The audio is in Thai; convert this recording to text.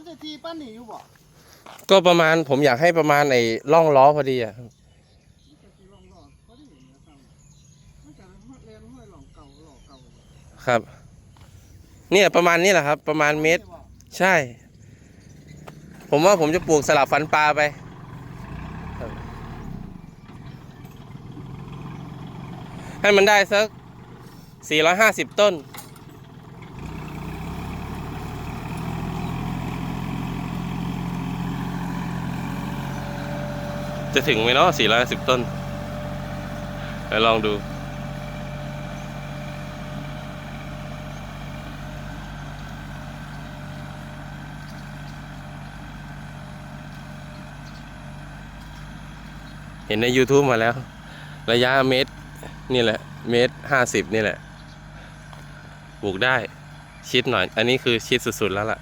อยมันจะทีป้านหนีอยู่บ่ก็ประมาณผมอยากให้ประมาณไอ้ร่องล้อพอดีอะมันจะทีลองหลอดเขาได้เห็นนะครับมันจะเรียนห้อยหลองเก่าหลอกเก่าครับ เนี่ยประมาณนี้แหละครับ ประมาณเมตร ใช่ ผมว่าผมจะปลูกสลับฟันปลาไปครับให้มันได้สัก 450 ต้น จะถึงไหมเนาะ450ต้นไปลองดู เห็นใน YouTube มาแล้ว ระยะเมตร นี่แหละ เมตรห้าสิบนี่แหละ ปลูกได้ชิดหน่อย อันนี้คือชิดสุด ๆ แล้วล่ะ